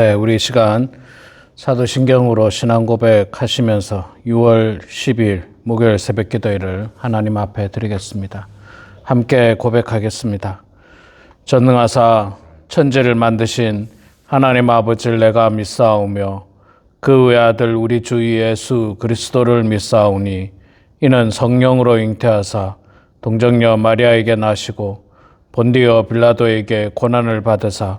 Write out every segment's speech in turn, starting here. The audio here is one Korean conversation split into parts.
네, 우리 시간 사도신경으로 신앙 고백하시면서 6월 10일 목요일 새벽 기도회를 하나님 앞에 드리겠습니다. 함께 고백하겠습니다. 전능하사 천지를 만드신 하나님 아버지를 내가 믿사오며 그 외아들 우리 주 예수 그리스도를 믿사오니 이는 성령으로 잉태하사 동정녀 마리아에게 나시고 본디어 빌라도에게 고난을 받으사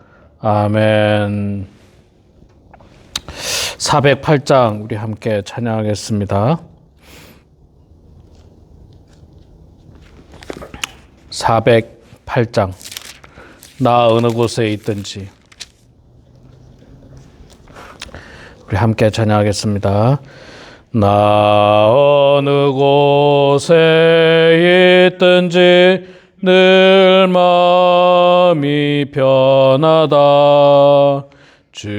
아멘. 408장 우리 함께 찬양하겠습니다. 408장 나 어느 곳에 있든지 우리 함께 찬양하겠습니다. 나 어느 곳에 있든지 늘 마음이 편하다. 주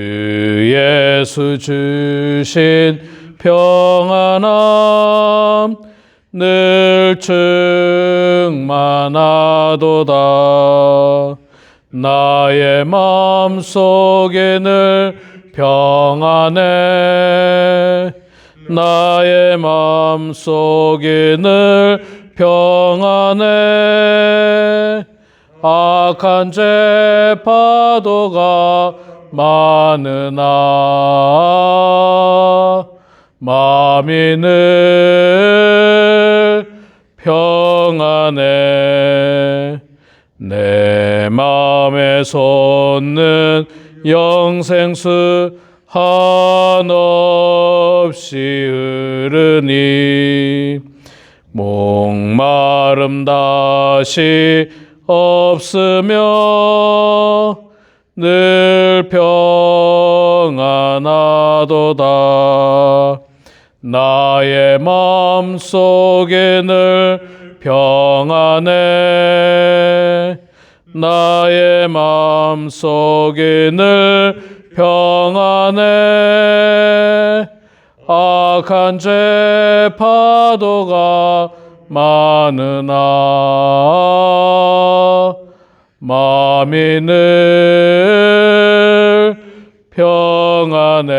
예수 주신 평안함 늘 충만하도다. 나의 마음 속에 늘 평안해. 나의 마음 속에 늘 평안해. 악한 죄 파도가 많으나 마음이 늘 평안해 내 마음에 솟는 영생수 한없이 흐르니 목마름 다시 없으며 늘 평안하도다. 나의 마음 속에 늘 평안해. 나의 마음 속에 늘 평안해. 악한 죄 파도가 많으나 마음이 늘 평안해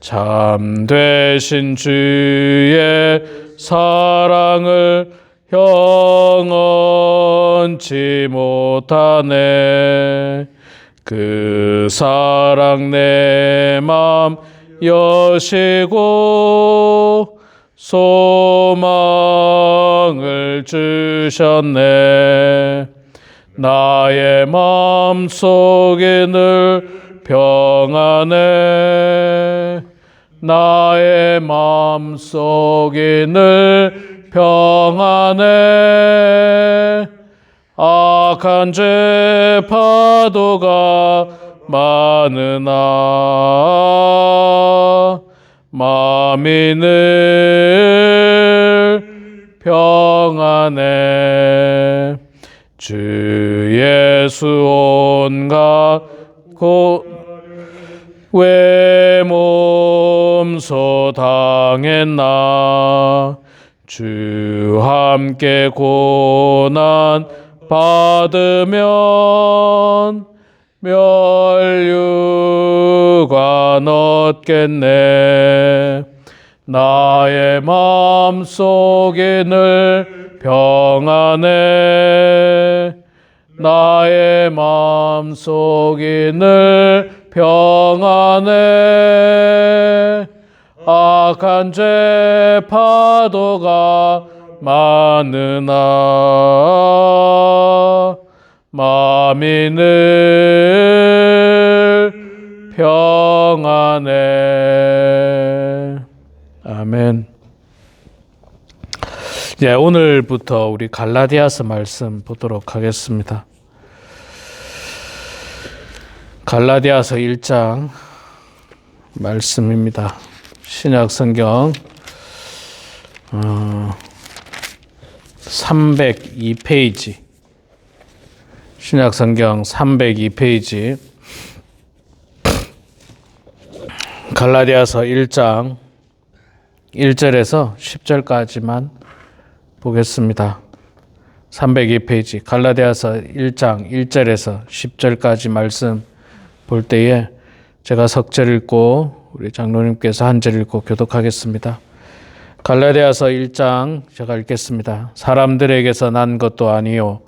참되신 주의 사랑을 영원치 못하네. 그 사랑 내 맘 여시고 소망을 주셨네. 나의 마음 속에 늘 평안해. 나의 마음 속에 늘 평안해. 악한 죄 파도가 많으나 늘 평안해. 주 예수 온갖 고왜 몸소 당했나? 주 함께 고난 받으면 멸류관 얻겠네. 나의 마음 속에 늘 평안해. 나의 마음 속에 늘 평안해. 악한 죄 파도가 많으나 늘 평안해. 아멘. 예, 오늘부터 우리 갈라디아서 말씀 보도록 하겠습니다. 갈라디아서 1장 말씀입니다. 신약 성경 어, 302페이지 신약 성경 302페이지 갈라디아서 1장 1절에서 10절까지만 보겠습니다. 302페이지 갈라디아서 1장 1절에서 10절까지 말씀 볼 때에 제가 석절 읽고 우리 장로님께서 한 절 읽고 교독하겠습니다. 갈라디아서 1장 제가 읽겠습니다. 사람들에게서 난 것도 아니요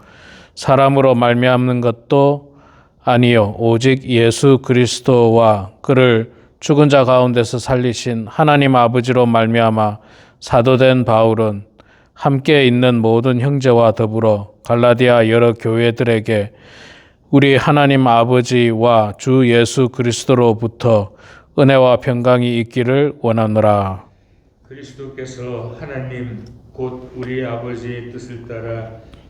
사람으로 말미암는 것도 아니요 오직 예수 그리스도와 그를 죽은 자 가운데서 살리신 하나님 아버지로 말미암아 사도된 바울은 함께 있는 모든 형제와 더불어 갈라디아 여러 교회들에게 우리 하나님 아버지와 주 예수 그리스도로부터 은혜와 평강이 있기를 원하노라. 그리스도께서 하나님 곧 우리 아버지의 뜻을 따라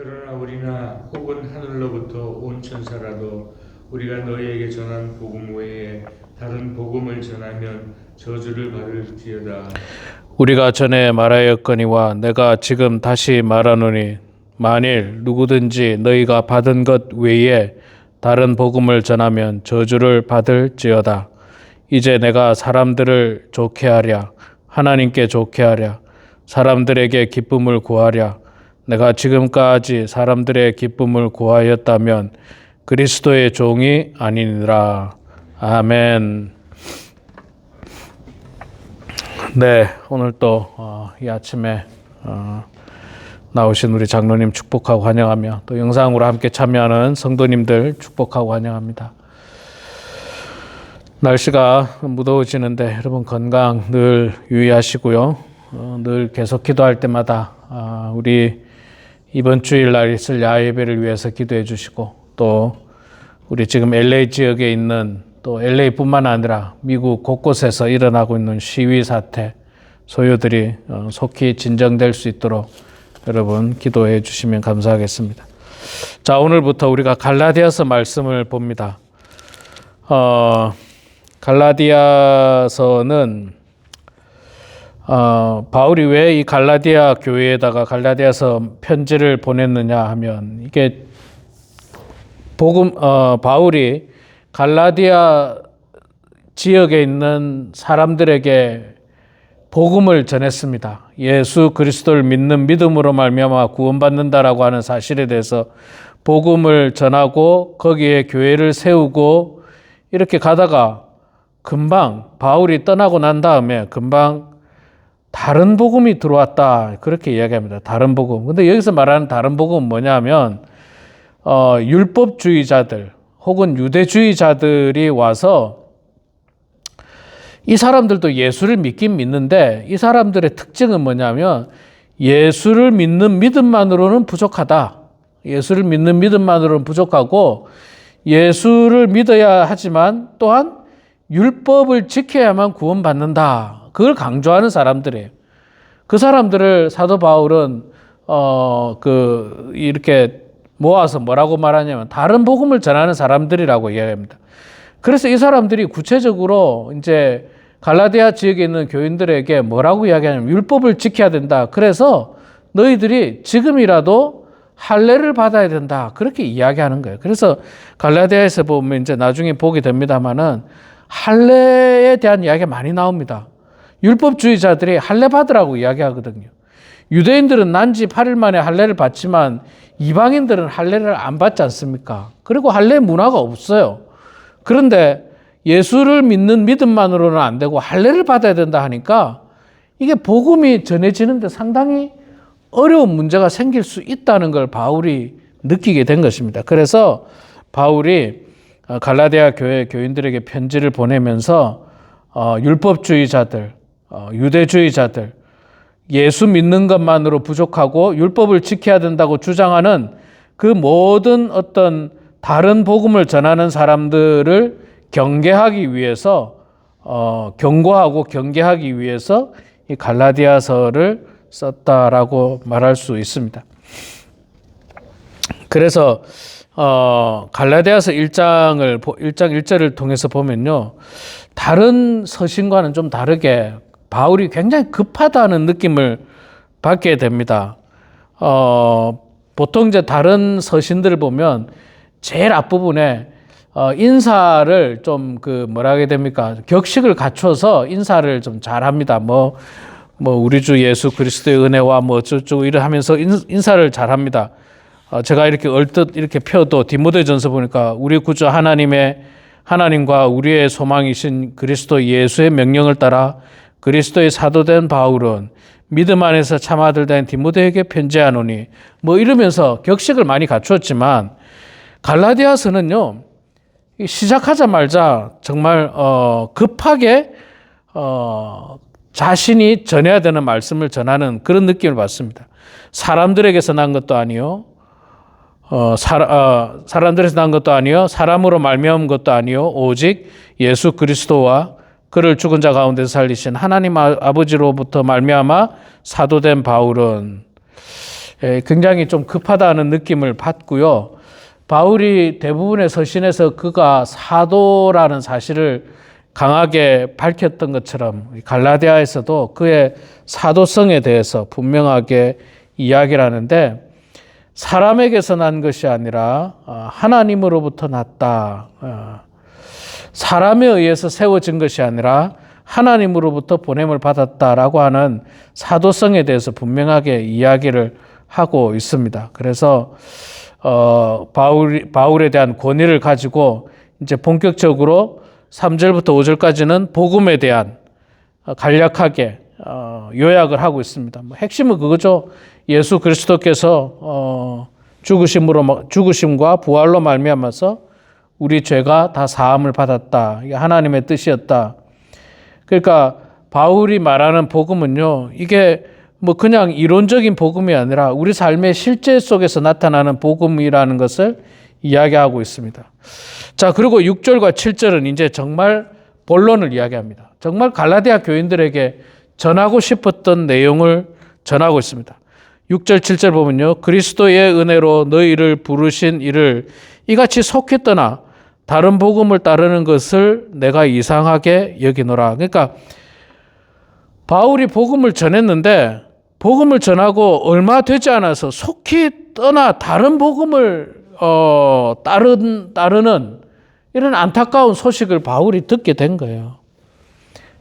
그러나 우리나 혹은 하늘로부터 온 천사라도 우리가 너희에게 전한 복음 외에 다른 복음을 전하면 저주를 받을지어다. 우리가 전에 말하였거니와 내가 지금 다시 말하노니 만일 누구든지 너희가 받은 것 외에 다른 복음을 전하면 저주를 받을지어다. 이제 내가 사람들을 좋게 하랴 하나님께 좋게 하랴 사람들에게 기쁨을 구하랴 내가 지금까지 사람들의 기쁨을 구하였다면 그리스도의 종이 아니니라. 아멘. 네, 오늘 또이 아침에 어, 나오신 우리 장로님 축복하고 환영하며 또 영상으로 함께 참여하는 성도님들 축복하고 환영합니다. 날씨가 무더워지는데 여러분 건강 늘 유의하시고요. 어, 늘 계속 기도할 때마다 아, 우리 이번 주일날 있을 야예배를 위해서 기도해 주시고 또 우리 지금 LA 지역에 있는 또 LA뿐만 아니라 미국 곳곳에서 일어나고 있는 시위 사태 소요들이 어, 속히 진정될 수 있도록 여러분 기도해 주시면 감사하겠습니다. 자 오늘부터 우리가 갈라디아서 말씀을 봅니다. 어, 갈라디아서는 어, 바울이 왜 이 갈라디아 교회에다가 갈라디아서 편지를 보냈느냐 하면 이게 복음 어, 바울이 갈라디아 지역에 있는 사람들에게 복음을 전했습니다. 예수 그리스도를 믿는 믿음으로 말미암아 구원받는다라고 하는 사실에 대해서 복음을 전하고 거기에 교회를 세우고 이렇게 가다가 금방 바울이 떠나고 난 다음에 금방 다른 복음이 들어왔다 그렇게 이야기합니다. 다른 복음. 근데 여기서 말하는 다른 복음은 뭐냐면 어, 율법주의자들 혹은 유대주의자들이 와서 이 사람들도 예수를 믿긴 믿는데 이 사람들의 특징은 뭐냐면 예수를 믿는 믿음만으로는 부족하다. 예수를 믿는 믿음만으로는 부족하고 예수를 믿어야 하지만 또한 율법을 지켜야만 구원받는다. 그걸 강조하는 사람들이에요. 그 사람들을 사도 바울은 어 그 이렇게 모아서 뭐라고 말하냐면 다른 복음을 전하는 사람들이라고 이야기합니다. 그래서 이 사람들이 구체적으로 이제 갈라디아 지역에 있는 교인들에게 뭐라고 이야기하냐면 율법을 지켜야 된다. 그래서 너희들이 지금이라도 할례를 받아야 된다. 그렇게 이야기하는 거예요. 그래서 갈라디아에서 보면 이제 나중에 보게 됩니다만은 할례에 대한 이야기가 많이 나옵니다. 율법주의자들이 할례 받으라고 이야기하거든요. 유대인들은 난지 8일 만에 할례를 받지만 이방인들은 할례를 안 받지 않습니까? 그리고 할례 문화가 없어요. 그런데 예수를 믿는 믿음만으로는 안 되고 할례를 받아야 된다 하니까 이게 복음이 전해지는데 상당히 어려운 문제가 생길 수 있다는 걸 바울이 느끼게 된 것입니다. 그래서 바울이 어, 갈라디아 교회 교인들에게 편지를 보내면서 어, 율법주의자들, 어, 유대주의자들, 예수 믿는 것만으로 부족하고 율법을 지켜야 된다고 주장하는 그 모든 어떤 다른 복음을 전하는 사람들을 경계하기 위해서 어, 경고하고 경계하기 위해서 이 갈라디아서를 썼다라고 말할 수 있습니다. 그래서 어, 갈라디아서 1장을 1장 1절을 통해서 보면요. 다른 서신과는 좀 다르게 바울이 굉장히 급하다는 느낌을 받게 됩니다. 어, 보통 이제 다른 서신들을 보면 제일 앞부분에 어, 인사를 좀 그 뭐라 하게 됩니까? 격식을 갖춰서 인사를 좀 잘합니다. 뭐, 뭐 우리 주 예수 그리스도의 은혜와 뭐 어쩌고 이러 하면서 인, 인사를 잘합니다. 어, 제가 이렇게 얼뜻 이렇게 펴도 디모데전서 보니까 우리 구주 하나님의 하나님과 우리의 소망이신 그리스도 예수의 명령을 따라 그리스도의 사도된 바울은 믿음 안에서 참 아들 된 디모데에게 편지하노니 뭐 이러면서 격식을 많이 갖추었지만 갈라디아서는요 시작하자마자 정말 어, 급하게 어, 자신이 전해야 되는 말씀을 전하는 그런 느낌을 받습니다. 사람들에게서 난 것도 아니요. 어, 사, 어, 사람들에서 난 것도 아니요. 사람으로 말미암은 것도 아니요. 오직 예수 그리스도와 그를 죽은 자 가운데 살리신 하나님 아, 아버지로부터 말미암아 사도된 바울은 예, 굉장히 좀 급하다는 느낌을 받고요. 바울이 대부분의 서신에서 그가 사도라는 사실을 강하게 밝혔던 것처럼 갈라디아에서도 그의 사도성에 대해서 분명하게 이야기를 하는데 사람에게서 난 것이 아니라 어, 하나님으로부터 났다. 어, 사람에 의해서 세워진 것이 아니라 하나님으로부터 보냄을 받았다라고 하는 사도성에 대해서 분명하게 이야기를 하고 있습니다. 그래서 어, 바울, 바울에 대한 권위를 가지고 이제 본격적으로 3절부터 5절까지는 복음에 대한 어, 간략하게 어, 요약을 하고 있습니다. 뭐 핵심은 그거죠. 예수 그리스도께서 어, 죽으심으로 죽으심과 부활로 말미암아서 우리 죄가 다 사함을 받았다. 이게 하나님의 뜻이었다. 그러니까 바울이 말하는 복음은요. 이게 뭐 그냥 이론적인 복음이 아니라 우리 삶의 실제 속에서 나타나는 복음이라는 것을 이야기하고 있습니다. 자, 그리고 6절과 7절은 이제 정말 본론을 이야기합니다. 정말 갈라디아 교인들에게 전하고 싶었던 내용을 전하고 있습니다. 6절, 7절 보면요. 그리스도의 은혜로 너희를 부르신 이를 이같이 속히 떠나 다른 복음을 따르는 것을 내가 이상하게 여기노라. 그러니까 바울이 복음을 전했는데 복음을 전하고 얼마 되지 않아서 속히 떠나 다른 복음을 어, 따른, 따르는 이런 안타까운 소식을 바울이 듣게 된 거예요.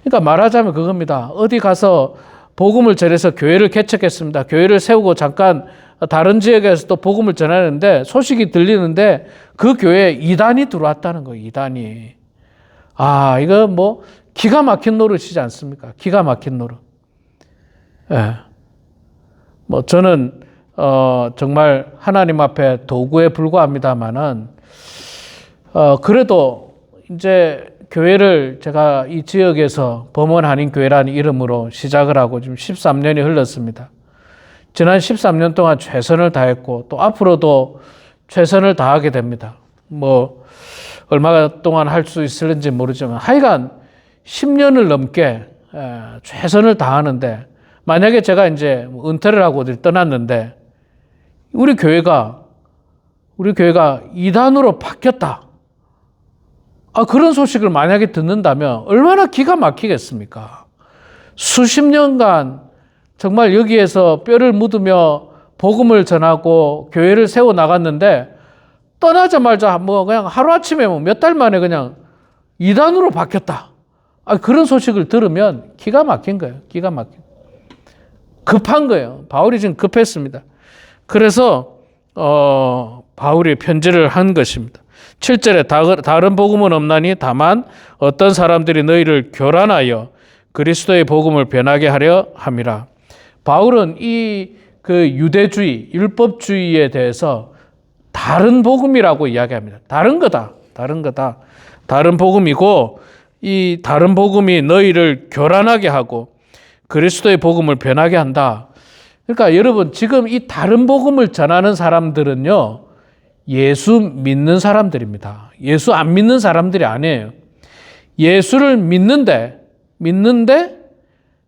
그러니까 말하자면 그겁니다. 어디 가서 복음을 전해서 교회를 개척했습니다. 교회를 세우고 잠깐 다른 지역에서 또 복음을 전하는데 소식이 들리는데 그 교회에 이단이 들어왔다는 거예요. 이단이. 아, 이거 뭐 기가 막힌 노릇이지 않습니까? 기가 막힌 노릇. 예. 뭐 저는 어 정말 하나님 앞에 도구에 불과합니다만은 어 그래도 이제 교회를 제가 이 지역에서 범원 한인 교회라는 이름으로 시작을 하고 지금 13년이 흘렀습니다. 지난 13년 동안 최선을 다했고 또 앞으로도 최선을 다하게 됩니다. 뭐 얼마 동안 할 수 있을지 모르지만 하여간 10년을 넘게 최선을 다하는데 만약에 제가 이제 은퇴를 하고 어디 떠났는데 우리 교회가 우리 교회가 이단으로 바뀌었다. 아, 그런 소식을 만약에 듣는다면 얼마나 기가 막히겠습니까? 수십 년간 정말 여기에서 뼈를 묻으며 복음을 전하고 교회를 세워 나갔는데 떠나자마자 뭐 그냥 하루아침에 뭐 몇 달 만에 그냥 이단으로 바뀌었다. 아, 그런 소식을 들으면 기가 막힌 거예요. 기가 막힌. 급한 거예요. 바울이 지금 급했습니다. 그래서 어, 바울이 편지를 한 것입니다. 7절에 다른 복음은 없나니 다만 어떤 사람들이 너희를 교란하여 그리스도의 복음을 변하게 하려 함이라. 바울은 이 그 유대주의, 율법주의에 대해서 다른 복음이라고 이야기합니다. 다른 거다. 다른 거다. 다른 복음이고 이 다른 복음이 너희를 교란하게 하고 그리스도의 복음을 변하게 한다. 그러니까 여러분 지금 이 다른 복음을 전하는 사람들은요. 예수 믿는 사람들입니다. 예수 안 믿는 사람들이 아니에요. 예수를 믿는데 믿는데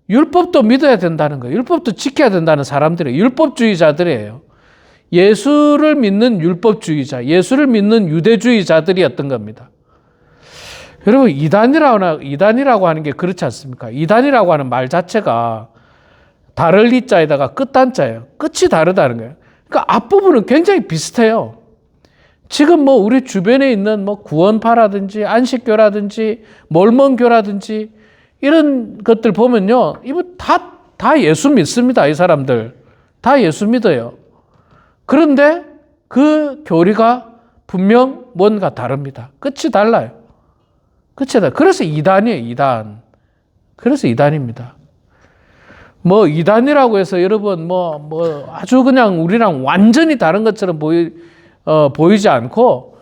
율법도 믿어야 된다는 거예요. 율법도 지켜야 된다는 사람들이에요. 율법주의자들이에요. 예수를 믿는 율법주의자, 예수를 믿는 유대주의자들이었던 겁니다. 여러분 이단이라고 이단이라고 하는 게 그렇지 않습니까? 이단이라고 하는 말 자체가 다를 이 자에다가 끝단 자예요. 끝이 다르다는 거예요. 그러니까 앞부분은 굉장히 비슷해요. 지금 뭐 우리 주변에 있는 뭐 구원파라든지 안식교라든지 몰몬교라든지 이런 것들 보면요. 이거 다, 다 예수 믿습니다. 이 사람들. 다 예수 믿어요. 그런데 그 교리가 분명 뭔가 다릅니다. 끝이 달라요. 끝이 달라요. 그래서 이단이에요. 이단. 그래서 이단입니다. 뭐 이단이라고 해서 여러분 뭐, 뭐 아주 그냥 우리랑 완전히 다른 것처럼 보이, 어, 보이지 않고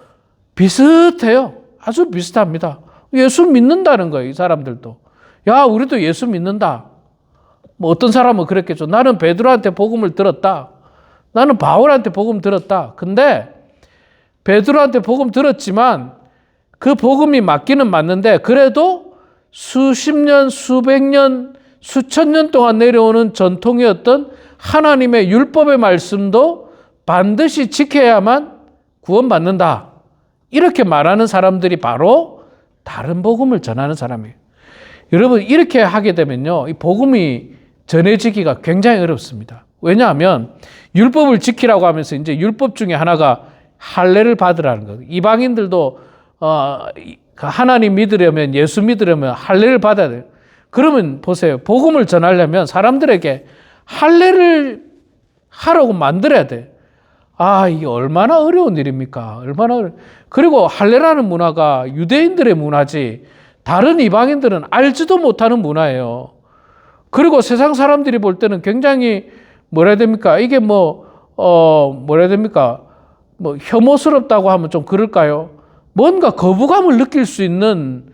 비슷해요. 아주 비슷합니다. 예수 믿는다는 거예요. 이 사람들도. 야, 우리도 예수 믿는다. 뭐 어떤 사람은 그랬겠죠. 나는 베드로한테 복음을 들었다. 나는 바울한테 복음 들었다. 근데 베드로한테 복음 들었지만 그 복음이 맞기는 맞는데 그래도 수십 년, 수백 년, 수천 년 동안 내려오는 전통이었던 하나님의 율법의 말씀도 반드시 지켜야만 구원받는다. 이렇게 말하는 사람들이 바로 다른 복음을 전하는 사람이에요. 여러분, 이렇게 하게 되면요. 이 복음이 전해지기가 굉장히 어렵습니다. 왜냐하면 율법을 지키라고 하면서 이제 율법 중에 하나가 할례를 받으라는 거예요. 이방인들도 어, 하나님 믿으려면 예수 믿으려면 할례를 받아야 돼요. 그러면 보세요. 복음을 전하려면 사람들에게 할례를 하라고 만들어야 돼. 아, 이게 얼마나 어려운 일입니까? 얼마나. 그리고 할례라는 문화가 유대인들의 문화지 다른 이방인들은 알지도 못하는 문화예요. 그리고 세상 사람들이 볼 때는 굉장히 뭐라 해야 됩니까? 이게 뭐, 어, 뭐라 해야 됩니까? 뭐 혐오스럽다고 하면 좀 그럴까요? 뭔가 거부감을 느낄 수 있는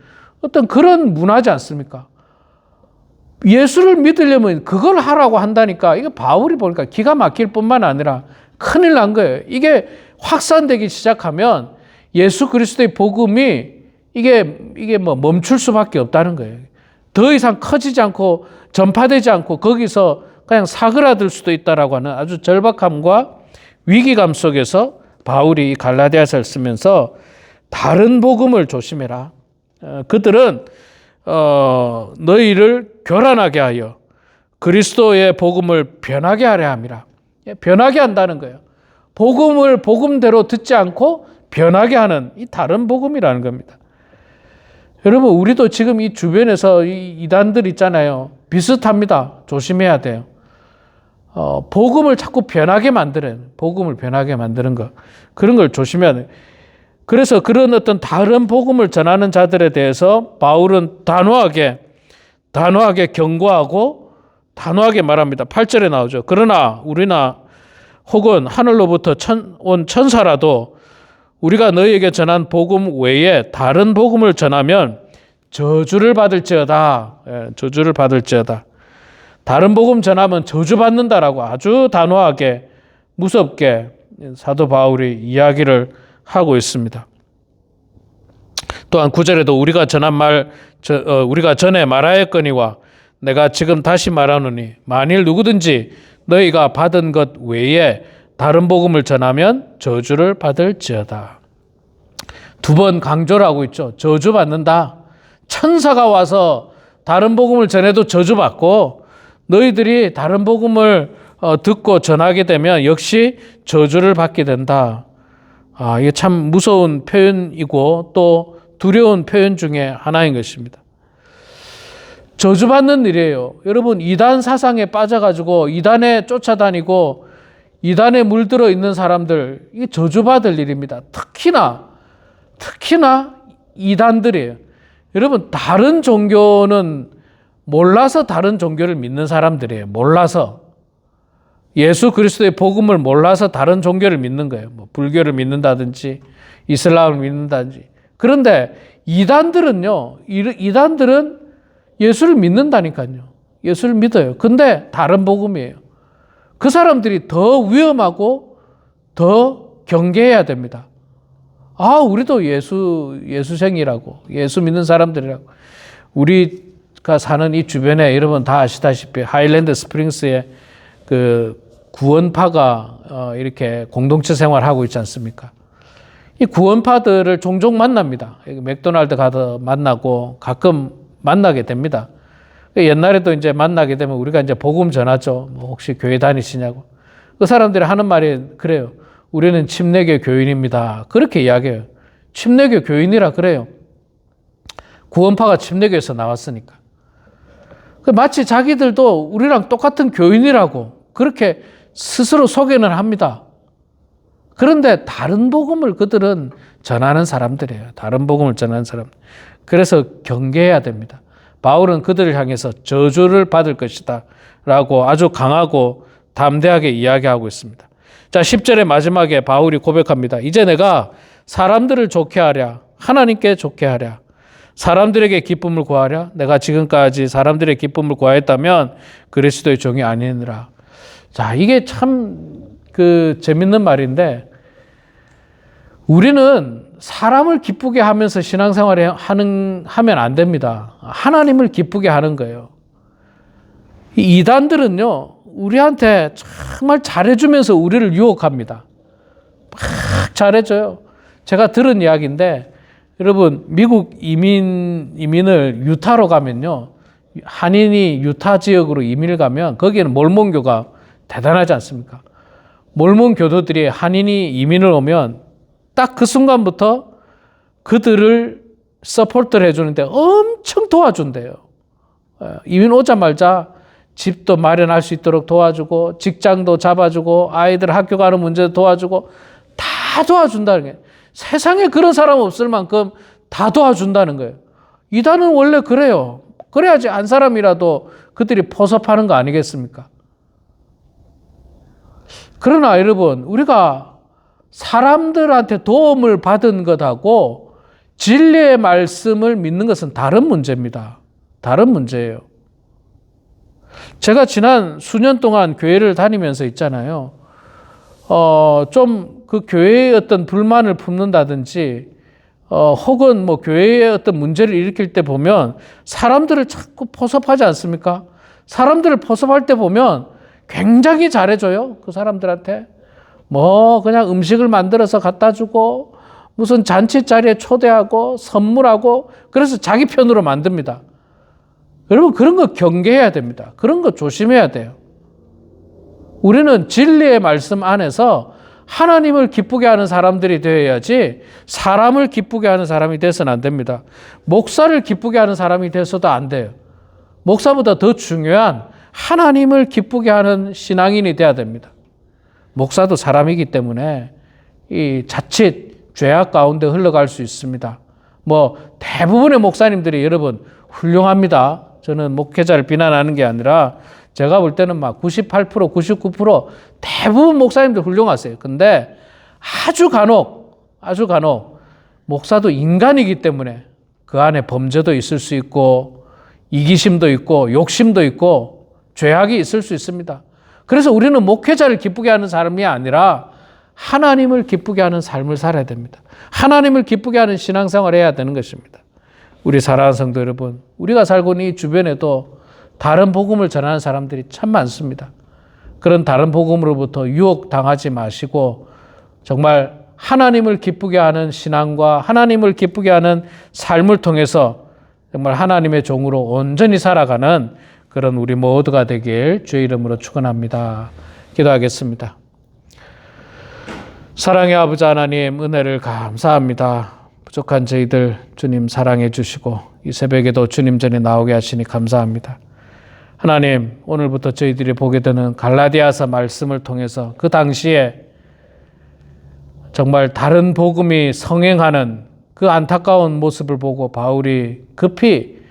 어떤 그런 문화지 않습니까? 예수를 믿으려면 그걸 하라고 한다니까 이게 바울이 보니까 기가 막힐 뿐만 아니라 큰일 난 거예요. 이게 확산되기 시작하면 예수 그리스도의 복음이 이게 이게 뭐 멈출 수밖에 없다는 거예요. 더 이상 커지지 않고 전파되지 않고 거기서 그냥 사그라들 수도 있다라고 하는 아주 절박함과 위기감 속에서 바울이 갈라디아서를 쓰면서 다른 복음을 조심해라. 어, 그들은 어, 너희를 교란하게 하여 그리스도의 복음을 변하게 하려 함이라. 예, 변하게 한다는 거예요. 복음을 복음대로 듣지 않고 변하게 하는 이 다른 복음이라는 겁니다. 여러분, 우리도 지금 이 주변에서 이 이단들 있잖아요. 비슷합니다. 조심해야 돼요. 어, 복음을 자꾸 변하게 만드는, 복음을 변하게 만드는 것. 그런 걸 조심해야 돼요. 그래서 그런 어떤 다른 복음을 전하는 자들에 대해서 바울은 단호하게, 단호하게 경고하고 단호하게 말합니다. 8절에 나오죠. 그러나 우리나 혹은 하늘로부터 천, 온 천사라도 우리가 너희에게 전한 복음 외에 다른 복음을 전하면 저주를 받을지어다. 예, 저주를 받을지어다. 다른 복음 전하면 저주받는다라고 아주 단호하게 무섭게 사도 바울이 이야기를 하고 있습니다. 또한 구절에도 우리가 전한 말 저, 어, 우리가 전에 말하였거니와 내가 지금 다시 말하노니 만일 누구든지 너희가 받은 것 외에 다른 복음을 전하면 저주를 받을지어다. 두 번 강조를 하고 있죠. 저주 받는다. 천사가 와서 다른 복음을 전해도 저주받고 너희들이 다른 복음을 어, 듣고 전하게 되면 역시 저주를 받게 된다. 아, 이게 참 무서운 표현이고 또 두려운 표현 중에 하나인 것입니다. 저주받는 일이에요. 여러분, 이단 사상에 빠져가지고 이단에 쫓아다니고 이단에 물들어 있는 사람들, 이게 저주받을 일입니다. 특히나, 특히나 이단들이에요. 여러분, 다른 종교는 몰라서 다른 종교를 믿는 사람들이에요. 몰라서. 예수 그리스도의 복음을 몰라서 다른 종교를 믿는 거예요. 뭐 불교를 믿는다든지 이슬람을 믿는다든지 그런데 이단들은요, 이- 이단들은 예수를 믿는다니까요. 예수를 믿어요. 근데 다른 복음이에요. 그 사람들이 더 위험하고 더 경계해야 됩니다. 아, 우리도 예수, 예수생이라고, 예수 믿는 사람들이라고. 우리가 사는 이 주변에 여러분 다 아시다시피 하일랜드 스프링스에 그 구원파가 어, 이렇게 공동체 생활하고 있지 않습니까? 이 구원파들을 종종 만납니다. 맥도날드 가서 만나고 가끔 만나게 됩니다. 옛날에도 이제 만나게 되면 우리가 이제 복음 전하죠. 뭐 혹시 교회 다니시냐고. 그 사람들이 하는 말이 그래요. 우리는 침례교 교인입니다. 그렇게 이야기해요. 침례교 교인이라 그래요. 구원파가 침례교에서 나왔으니까. 그 마치 자기들도 우리랑 똑같은 교인이라고 그렇게 스스로 소개는 합니다. 그런데 다른 복음을 그들은 전하는 사람들이에요. 다른 복음을 전하는 사람. 그래서 경계해야 됩니다. 바울은 그들을 향해서 저주를 받을 것이다. 라고 아주 강하고 담대하게 이야기하고 있습니다. 자, 10절의 마지막에 바울이 고백합니다. 이제 내가 사람들을 좋게 하랴, 하나님께 좋게 하랴, 사람들에게 기쁨을 구하랴, 내가 지금까지 사람들의 기쁨을 구하였다면 그리스도의 종이 아니니라. 자, 이게 참 그 재밌는 말인데 우리는 사람을 기쁘게 하면서 신앙생활을 하는 하면 안 됩니다. 하나님을 기쁘게 하는 거예요. 이 이단들은요, 우리한테 정말 잘해주면서 우리를 유혹합니다. 막 잘해줘요. 제가 들은 이야기인데, 여러분, 미국 이민, 이민을 유타로 가면요, 한인이 유타 지역으로 이민을 가면 거기에는 몰몬교가 대단하지 않습니까? 몰몬 교도들이 한인이 이민을 오면 딱 그 순간부터 그들을 서포트를 해주는데 엄청 도와준대요. 예, 이민 오자마자 집도 마련할 수 있도록 도와주고 직장도 잡아주고 아이들 학교 가는 문제도 도와주고 다 도와준다는 게 세상에 그런 사람 없을 만큼 다 도와준다는 거예요. 이단은 원래 그래요. 그래야지 안 사람이라도 그들이 포섭하는 거 아니겠습니까? 그러나 여러분, 우리가 사람들한테 도움을 받은 것하고 진리의 말씀을 믿는 것은 다른 문제입니다. 다른 문제예요. 제가 지난 수년 동안 교회를 다니면서 있잖아요. 어, 좀 그 교회의 어떤 불만을 품는다든지, 어, 혹은 뭐 교회의 어떤 문제를 일으킬 때 보면 사람들을 자꾸 포섭하지 않습니까? 사람들을 포섭할 때 보면 굉장히 잘해줘요. 그 사람들한테. 뭐, 그냥 음식을 만들어서 갖다 주고, 무슨 잔치 자리에 초대하고, 선물하고, 그래서 자기 편으로 만듭니다. 여러분, 그런 거 경계해야 됩니다. 그런 거 조심해야 돼요. 우리는 진리의 말씀 안에서 하나님을 기쁘게 하는 사람들이 되어야지 사람을 기쁘게 하는 사람이 돼서는 안 됩니다. 목사를 기쁘게 하는 사람이 돼서도 안 돼요. 목사보다 더 중요한 하나님을 기쁘게 하는 신앙인이 돼야 됩니다. 목사도 사람이기 때문에 이 자칫 죄악 가운데 흘러갈 수 있습니다. 뭐 대부분의 목사님들이 여러분 훌륭합니다. 저는 목회자를 비난하는 게 아니라 제가 볼 때는 막 98%, 99% 대부분 목사님들 훌륭하세요. 근데 아주 간혹, 아주 간혹 목사도 인간이기 때문에 그 안에 범죄도 있을 수 있고 이기심도 있고 욕심도 있고 죄악이 있을 수 있습니다. 그래서 우리는 목회자를 기쁘게 하는 사람이 아니라 하나님을 기쁘게 하는 삶을 살아야 됩니다. 하나님을 기쁘게 하는 신앙생활을 해야 되는 것입니다. 우리 사랑하는 성도 여러분, 우리가 살고 있는 이 주변에도 다른 복음을 전하는 사람들이 참 많습니다. 그런 다른 복음으로부터 유혹 당하지 마시고 정말 하나님을 기쁘게 하는 신앙과 하나님을 기쁘게 하는 삶을 통해서 정말 하나님의 종으로 온전히 살아가는 그런 우리 모두가 되길 주의 이름으로 축원합니다. 기도하겠습니다. 사랑의 아버지 하나님 은혜를 감사합니다. 부족한 저희들 주님 사랑해 주시고 이 새벽에도 주님 전에 나오게 하시니 감사합니다. 하나님 오늘부터 저희들이 보게 되는 갈라디아서 말씀을 통해서 그 당시에 정말 다른 복음이 성행하는 그 안타까운 모습을 보고 바울이 급히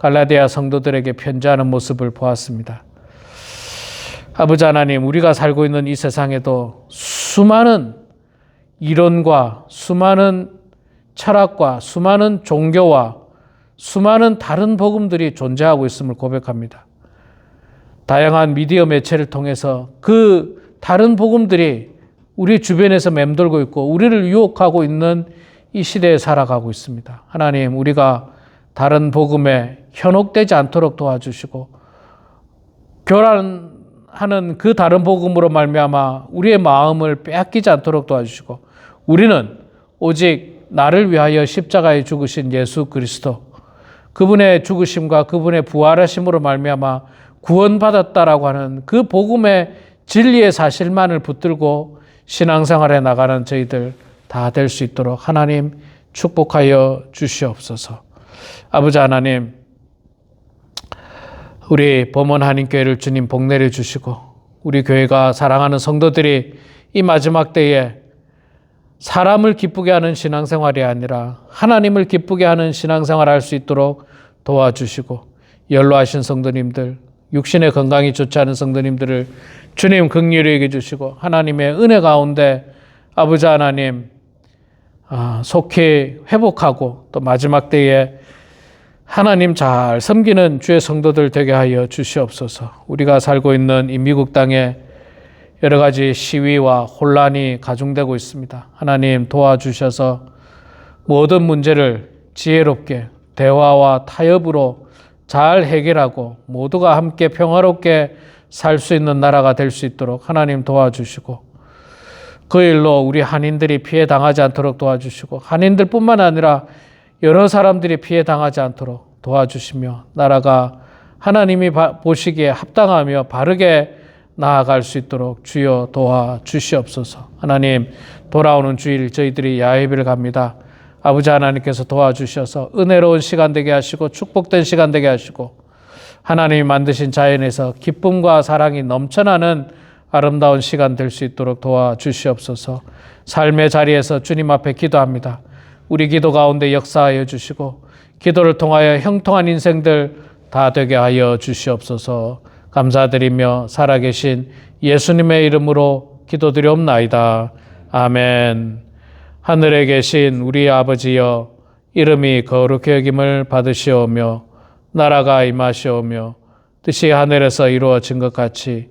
갈라디아 성도들에게 편지하는 모습을 보았습니다. 아버지 하나님, 우리가 살고 있는 이 세상에도 수많은 이론과 수많은 철학과 수많은 종교와 수많은 다른 복음들이 존재하고 있음을 고백합니다. 다양한 미디어 매체를 통해서 그 다른 복음들이 우리 주변에서 맴돌고 있고 우리를 유혹하고 있는 이 시대에 살아가고 있습니다. 하나님, 우리가 다른 복음에 현혹되지 않도록 도와주시고 교란하는 그 다른 복음으로 말미암아 우리의 마음을 빼앗기지 않도록 도와주시고 우리는 오직 나를 위하여 십자가에 죽으신 예수 그리스도 그분의 죽으심과 그분의 부활하심으로 말미암아 구원받았다라고 하는 그 복음의 진리의 사실만을 붙들고 신앙생활에 나가는 저희들 다 될 수 있도록 하나님 축복하여 주시옵소서. 아버지 하나님, 우리 범원 한인교회를 주님 복 내려 주시고 우리 교회가 사랑하는 성도들이 이 마지막 때에 사람을 기쁘게 하는 신앙생활이 아니라 하나님을 기쁘게 하는 신앙생활을 할수 있도록 도와주시고 연로하신 성도님들 육신의 건강이 좋지 않은 성도님들을 주님 긍휼히 여겨 주시고 하나님의 은혜 가운데 아버지 하나님 아, 속히 회복하고 또 마지막 때에 하나님 잘 섬기는 주의 성도들 되게 하여 주시옵소서. 우리가 살고 있는 이 미국 땅에 여러 가지 시위와 혼란이 가중되고 있습니다. 하나님 도와주셔서 모든 문제를 지혜롭게 대화와 타협으로 잘 해결하고 모두가 함께 평화롭게 살 수 있는 나라가 될 수 있도록 하나님 도와주시고 그 일로 우리 한인들이 피해 당하지 않도록 도와주시고 한인들뿐만 아니라 여러 사람들이 피해 당하지 않도록 도와주시며 나라가 하나님이 바- 보시기에 합당하며 바르게 나아갈 수 있도록 주여 도와 주시옵소서. 하나님 돌아오는 주일 저희들이 야외비를 갑니다. 아버지 하나님께서 도와주셔서 은혜로운 시간 되게 하시고 축복된 시간 되게 하시고 하나님이 만드신 자연에서 기쁨과 사랑이 넘쳐나는 아름다운 시간 될 수 있도록 도와주시옵소서. 삶의 자리에서 주님 앞에 기도합니다. 우리 기도 가운데 역사하여 주시고 기도를 통하여 형통한 인생들 다 되게 하여 주시옵소서. 감사드리며 살아계신 예수님의 이름으로 기도드리옵나이다. 아멘. 하늘에 계신 우리 아버지여 이름이 거룩히 여김을 받으시오며 나라가 임하시오며 뜻이 하늘에서 이루어진 것 같이